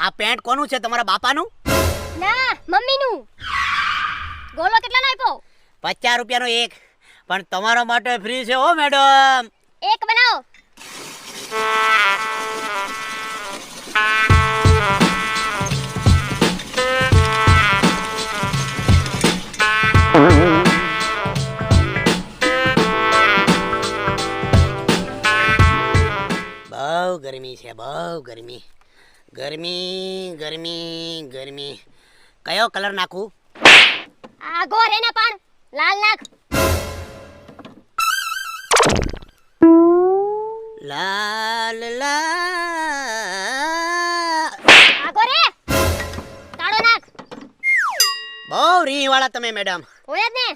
Card કોનું છે? તમારા બાપાનું? ના મમ્મીનું. ગોલો કેટલાનો આપ્યો પચાસ રૂપિયાનો એક. પણ તમારા માટે ફ્રી છે હો મેડમ એક બનાવો. બહુ ગરમી છે બહુ ગરમી. ગરમી ગરમી ગરમી કયો કલર નાખું આ ગોર એના પણ લાલ નાખ લાલ લાલ આ ગોરે કાળો નાખ બહુ રી વાળા તમે મેડમ હોય જ ને